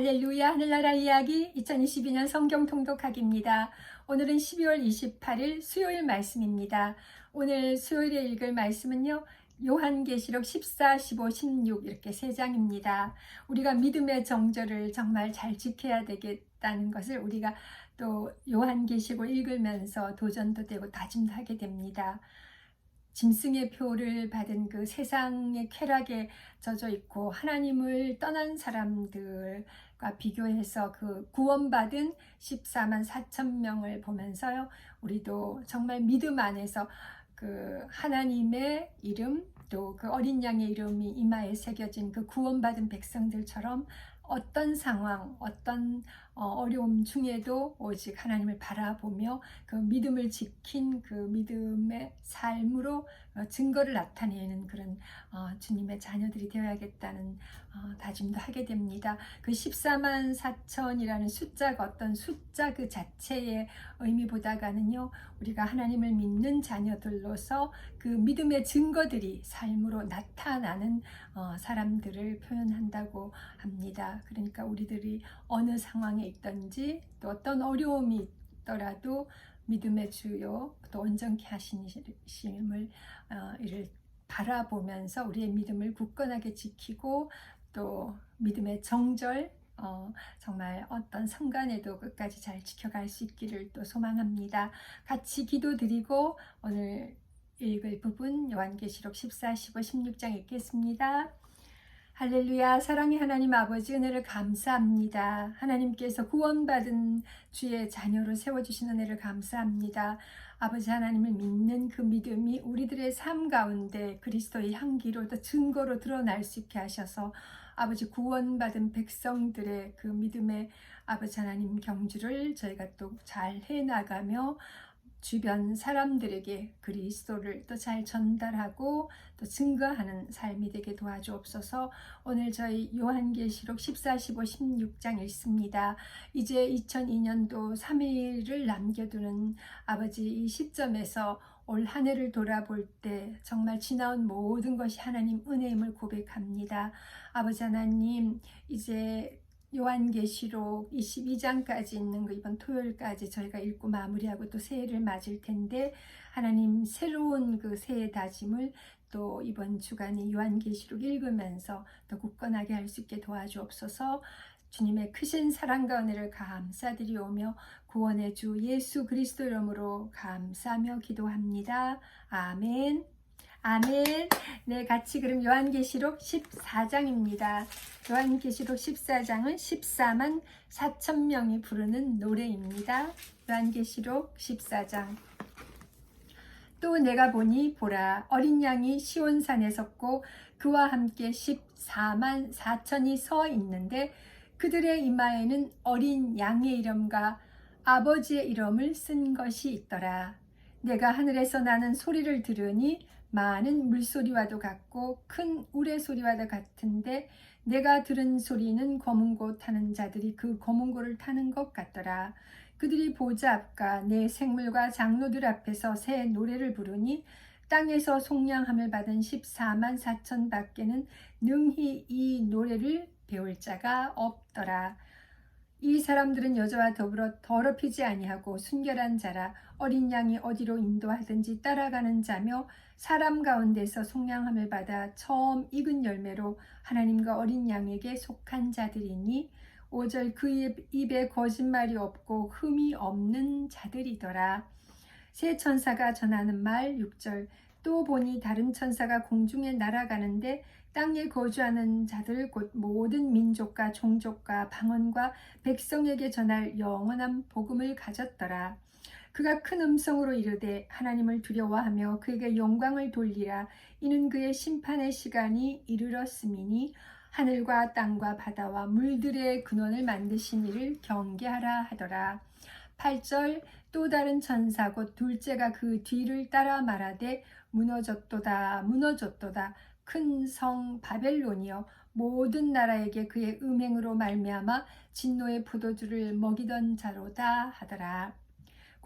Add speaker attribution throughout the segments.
Speaker 1: 할렐루야 하늘나라 이야기 2022년 성경 통독하기입니다. 오늘은 12월 28일 수요일 말씀입니다. 오늘 수요일에 읽을 말씀은요. 요한계시록 14, 15, 16 이렇게 세 장입니다. 우리가 믿음의 정절을 정말 잘 지켜야 되겠다는 것을 우리가 또 요한계시록을 읽으면서 도전도 되고 다짐도 하게 됩니다. 짐승의 표를 받은 그 세상의 쾌락에 젖어 있고 하나님을 떠난 사람들과 비교해서 그 구원받은 14만 4천 명을 보면서요. 우리도 정말 믿음 안에서 그 하나님의 이름 또 그 어린 양의 이름이 이마에 새겨진 그 구원받은 백성들처럼 어떤 상황, 어떤 어, 어려움 중에도 오직 하나님을 바라보며 그 믿음을 지킨 그 믿음의 삶으로 어, 증거를 나타내는 그런 어, 주님의 자녀들이 되어야겠다는 다짐도 하게 됩니다. 그 14만 4천이라는 숫자가 어떤 숫자 그 자체의 의미보다가는요, 우리가 하나님을 믿는 자녀들로서 그 믿음의 증거들이 삶으로 나타나는 사람들을 표현한다고 합니다. 그러니까 우리들이 어느 상황에 있든지 또 어떤 어려움이 있더라도 믿음의 주요 또 온전케 하시님을 어, 이를 바라보면서 우리의 믿음을 굳건하게 지키고 또 믿음의 정절 어, 정말 어떤 성간에도 끝까지 잘 지켜갈 수 있기를 또 소망합니다. 같이 기도드리고 오늘 읽을 부분 요한계시록 14, 15, 16장 읽겠습니다. 할렐루야 사랑의 하나님 아버지 은혜를 감사합니다. 하나님께서 구원받은 주의 자녀로 세워주신 은혜를 감사합니다. 아버지 하나님을 믿는 그 믿음이 우리들의 삶 가운데 그리스도의 향기로 또 증거로 드러날 수 있게 하셔서 아버지 구원받은 백성들의 그 믿음의 아버지 하나님 경주를 저희가 또 잘 해나가며 주변 사람들에게 그리스도를 또 잘 전달하고 또 증거하는 삶이 되게 도와주옵소서. 오늘 저희 요한계시록 14, 15, 16장 읽습니다. 이제 2002년도 3일을 남겨두는 아버지 이 시점에서 올 한 해를 돌아볼 때 정말 지나온 모든 것이 하나님 은혜임을 고백합니다. 아버지 하나님 이제 요한계시록 22장까지 있는 거 이번 토요일까지 저희가 읽고 마무리하고 또 새해를 맞을 텐데 하나님 새로운 그 새해 다짐을 또 이번 주간에 요한계시록 읽으면서 더 굳건하게 할 수 있게 도와주옵소서 주님의 크신 사랑과 은혜를 감사드리오며 구원의 주 예수 그리스도 이름으로 감사하며 기도합니다. 아멘. 아멘. 네, 같이 그럼 요한계시록 14장입니다. 요한계시록 14장은 14만 4천 명이 부르는 노래입니다. 요한계시록 14장. 또 내가 보니 보라 어린 양이 시온산에 섰고 그와 함께 14만 4천이 서 있는데 그들의 이마에는 어린 양의 이름과 아버지의 이름을 쓴 것이 있더라. 내가 하늘에서 나는 소리를 들으니 많은 물소리와도 같고 큰 우레소리와도 같은데 내가 들은 소리는 검은고 타는 자들이 그 검은고를 타는 것 같더라. 그들이 보좌 앞과 내 생물과 장로들 앞에서 새 노래를 부르니 땅에서 속량함을 받은 14만 4천 밖에는 능히 이 노래를 배울 자가 없더라. 이 사람들은 여자와 더불어 더럽히지 아니하고 순결한 자라 어린 양이 어디로 인도하든지 따라가는 자며 사람 가운데서 속량함을 받아 처음 익은 열매로 하나님과 어린 양에게 속한 자들이니 5절 그 입에 거짓말이 없고 흠이 없는 자들이더라. 새 천사가 전하는 말 6절 또 보니 다른 천사가 공중에 날아가는데 땅에 거주하는 자들 곧 모든 민족과 종족과 방언과 백성에게 전할 영원한 복음을 가졌더라. 그가 큰 음성으로 이르되 하나님을 두려워하며 그에게 영광을 돌리라. 이는 그의 심판의 시간이 이르렀음이니 하늘과 땅과 바다와 물들의 근원을 만드신 이를 경계하라 하더라. 8절 또 다른 천사 곧 둘째가 그 뒤를 따라 말하되 무너졌도다 무너졌도다 큰 성 바벨론이여 모든 나라에게 그의 음행으로 말미암아 진노의 포도주를 먹이던 자로다 하더라.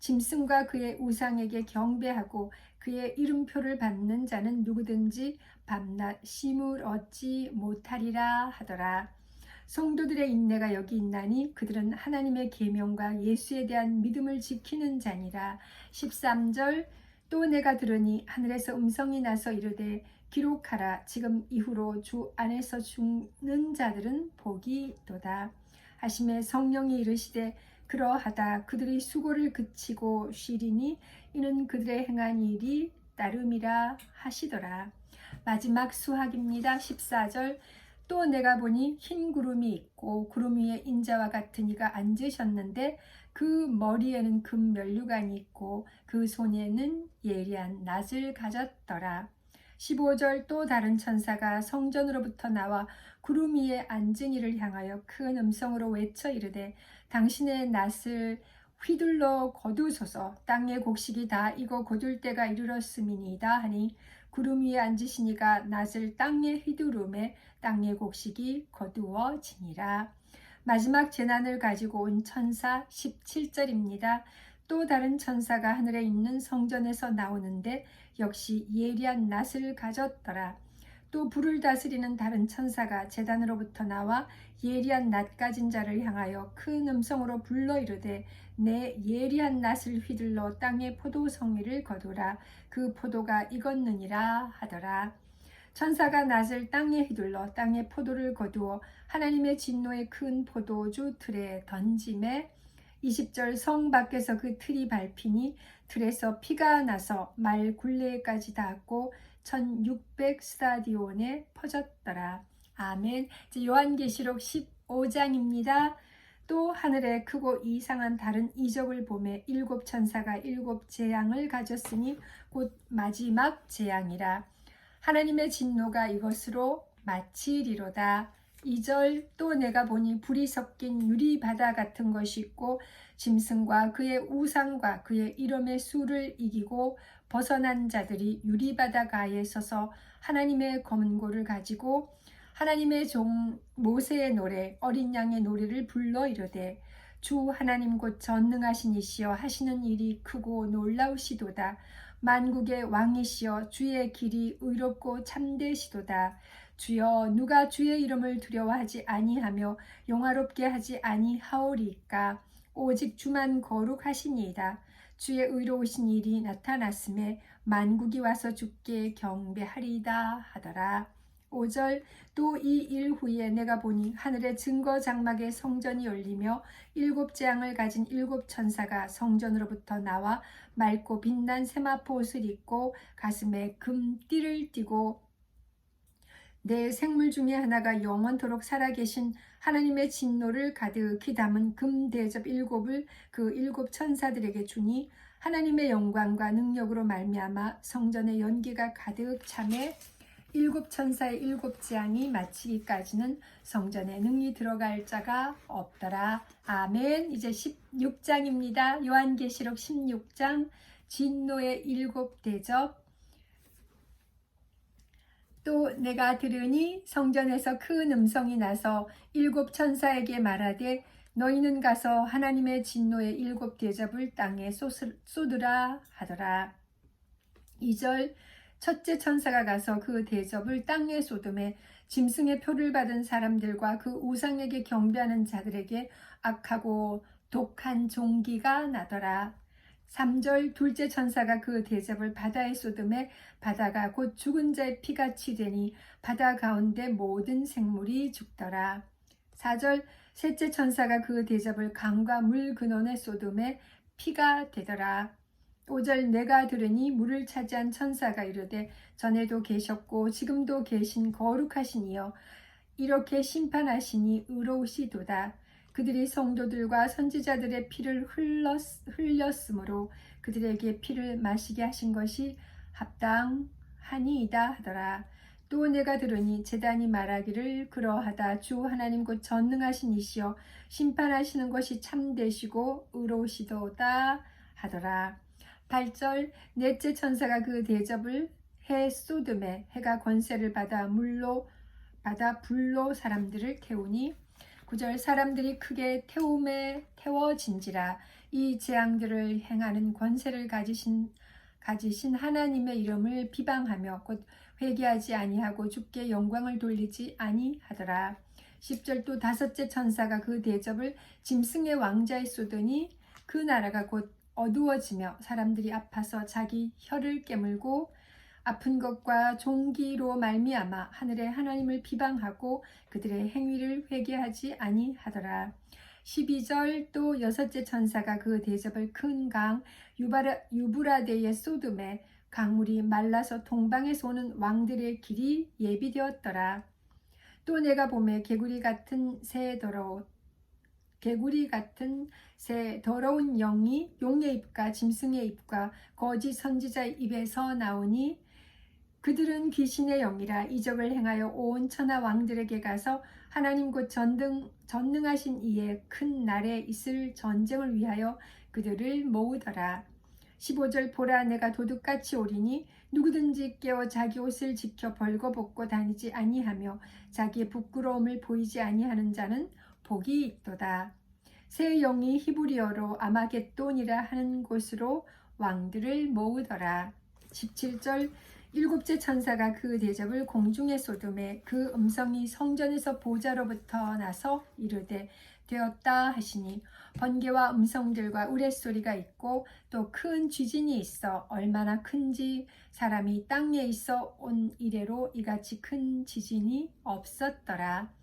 Speaker 1: 짐승과 그의 우상에게 경배하고 그의 이름표를 받는 자는 누구든지 밤낮 쉼을 얻지 못하리라 하더라. 성도들의 인내가 여기 있나니 그들은 하나님의 계명과 예수에 대한 믿음을 지키는 자니라. 13절 또 내가 들으니 하늘에서 음성이 나서 이르되 기록하라 지금 이후로 주 안에서 죽는 자들은 복이 있도다 하심에 성령이 이르시되 그러하다 그들이 수고를 그치고 쉬리니 이는 그들의 행한 일이 따름이라 하시더라. 마지막 수학입니다. 14절. 또 내가 보니 흰 구름이 있고 구름 위에 인자와 같은 이가 앉으셨는데 그 머리에는 금 면류관이 있고 그 손에는 예리한 낫을 가졌더라. 15절 또 다른 천사가 성전으로부터 나와 구름 위에 앉은 이를 향하여 큰 음성으로 외쳐 이르되 당신의 낫을 휘둘러 거두소서 땅의 곡식이 다 익어 거둘 때가 이르렀음이니이다 하니 구름 위에 앉으시니가 낫을 땅에 휘두름에 땅의 곡식이 거두어지니라. 마지막 재난을 가지고 온 천사 17절입니다. 또 다른 천사가 하늘에 있는 성전에서 나오는데 역시 예리한 낫을 가졌더라. 또 불을 다스리는 다른 천사가 재단으로부터 나와 예리한 낫 가진 자를 향하여 큰 음성으로 불러 이르되 내 예리한 낫을 휘둘러 땅의 포도성리를 거두라 그 포도가 익었느니라 하더라. 천사가 낫을 땅에 휘둘러 땅에 포도를 거두어 하나님의 진노의 큰 포도주 틀에 던짐에 20절 성 밖에서 그 틀이 밟히니 틀에서 피가 나서 말 굴레까지 닿았고 1600 스타디온에 퍼졌더라. 아멘. 이제 요한계시록 15장입니다. 또 하늘에 크고 이상한 다른 이적을 보매 일곱 천사가 일곱 재앙을 가졌으니 곧 마지막 재앙이라. 하나님의 진노가 이것으로 마치리로다. 2절 또 내가 보니 불이 섞인 유리 바다 같은 것이 있고 짐승과 그의 우상과 그의 이름의 수를 이기고 벗어난 자들이 유리 바다 가에 서서 하나님의 검은고를 가지고 하나님의 종 모세의 노래 어린 양의 노래를 불러 이르되 주 하나님 곧 전능하신 이시여 하시는 일이 크고 놀라우시도다 만국의 왕이시여 주의 길이 의롭고 참되시도다. 주여 누가 주의 이름을 두려워하지 아니하며 영화롭게 하지 아니하오리까? 오직 주만 거룩하시니이다. 주의 의로우신 일이 나타났음에 만국이 와서 주께 경배하리이다 하더라 5절 또 이 일 후에 내가 보니 하늘의 증거 장막에 성전이 열리며 일곱 재앙을 가진 일곱 천사가 성전으로부터 나와 맑고 빛난 세마포 옷을 입고 가슴에 금띠를 띠고 내 생물 중에 하나가 영원토록 살아계신 하나님의 진노를 가득히 담은 금 대접 일곱을 그 일곱 천사들에게 주니 하나님의 영광과 능력으로 말미암아 성전의 연기가 가득 참에 일곱 천사의 일곱 재앙이 마치기까지는 성전에 능히 들어갈 자가 없더라. 아멘. 이제 16장입니다. 요한계시록 16장 진노의 일곱 대접 또 내가 들으니 성전에서 큰 음성이 나서 일곱 천사에게 말하되 너희는 가서 하나님의 진노의 일곱 대접을 땅에 쏟으라 하더라. 2절 첫째 천사가 가서 그 대접을 땅에 쏟음에 짐승의 표를 받은 사람들과 그 우상에게 경배하는 자들에게 악하고 독한 종기가 나더라. 3절 둘째 천사가 그 대접을 바다에 쏟음에 바다가 곧 죽은 자의 피같이 되니 바다 가운데 모든 생물이 죽더라. 4절 셋째 천사가 그 대접을 강과 물 근원에 쏟음에 피가 되더라. 5절 내가 들으니 물을 차지한 천사가 이르되 전에도 계셨고 지금도 계신 거룩하시니여 이렇게 심판하시니 의로우시도다. 그들이 성도들과 선지자들의 피를 흘렀, 흘렸으므로 그들에게 피를 마시게 하신 것이 합당하니이다 하더라. 또 내가 들으니 제단이 말하기를 그러하다 주 하나님 곧 전능하신 이시여 심판하시는 것이 참되시고 의로우시도다 하더라. 8절 넷째 천사가 그 대접을 해 쏟음에 해가 권세를 받아 물로 받아 불로 사람들을 태우니 9절 사람들이 크게 태움에 태워진지라 이 재앙들을 행하는 권세를 가지신 가지신 하나님의 이름을 비방하며 곧 회개하지 아니하고 주께 영광을 돌리지 아니하더라. 10절 또 다섯째 천사가 그 대접을 짐승의 왕자에 쏟으니 그 나라가 곧 어두워지며 사람들이 아파서 자기 혀를 깨물고 아픈 것과 종기로 말미암아 하늘의 하나님을 비방하고 그들의 행위를 회개하지 아니하더라. 12절 또 여섯째 천사가 그 대접을 큰 강 유브라데의 소돔에 강물이 말라서 동방에서 오는 왕들의 길이 예비되었더라. 또 내가 봄에 개구리 같은 새 더러워 개구리 같은 새 더러운 영이 용의 입과 짐승의 입과 거짓 선지자의 입에서 나오니 그들은 귀신의 영이라 이적을 행하여 온 천하 왕들에게 가서 하나님 곧 전등, 전능하신 이의 큰 날에 있을 전쟁을 위하여 그들을 모으더라. 15절 보라 내가 도둑같이 오리니 누구든지 깨어 자기 옷을 지켜 벌거벗고 다니지 아니하며 자기의 부끄러움을 보이지 아니하는 자는 복이 있도다. 새 영이 히브리어로 아마겟돈이라 하는 곳으로 왕들을 모으더라. 17절 일곱째 천사가 그 대접을 공중에 쏟음에 그 음성이 성전에서 보좌로부터 나서 이르되 되었다 하시니 번개와 음성들과 우레소리가 있고 또 큰 쥐진이 있어 얼마나 큰지 사람이 땅에 있어 온 이래로 이같이 큰 지진이 없었더라.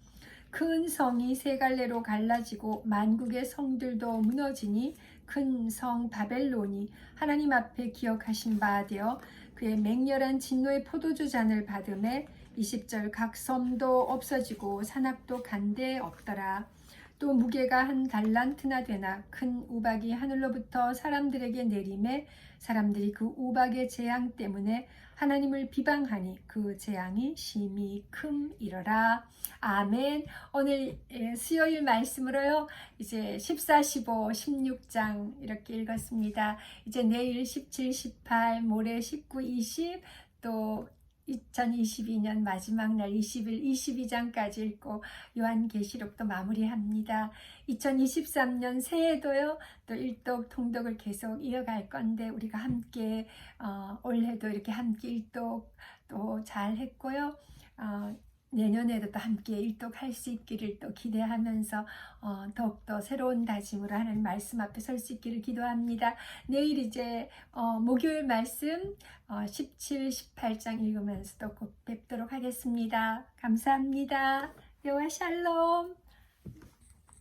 Speaker 1: 큰 성이 세 갈래로 갈라지고 만국의 성들도 무너지니 큰 성 바벨론이 하나님 앞에 기억하신 바 되어 그의 맹렬한 진노의 포도주 잔을 받음에 20절 각 섬도 없어지고 산악도 간데 없더라. 또 무게가 한 달란트나 되나 큰 우박이 하늘로부터 사람들에게 내림에 사람들이 그 우박의 재앙 때문에 하나님을 비방하니 그 재앙이 심히 큼이러라. 아멘. 오늘 예, 수요일 말씀으로요. 이제 14, 15, 16장 이렇게 읽었습니다. 이제 내일 17, 18, 모레 19, 20, 또 2022년 마지막 날 20일 22장까지 읽고 요한계시록도 마무리합니다. 2023년 새해도요. 또 일독 통독을 계속 이어갈 건데 우리가 함께 어, 올해도 이렇게 함께 일독 또 잘 했고요. 어, 내년에도 또 함께 일독할 수 있기를 또 기대하면서 어, 더욱더 새로운 다짐으로 하는 말씀 앞에 설 수 있기를 기도합니다. 내일 이제 어, 목요일 말씀 어, 17, 18장 읽으면서 또 곧 뵙도록 하겠습니다. 감사합니다. 여호와 샬롬.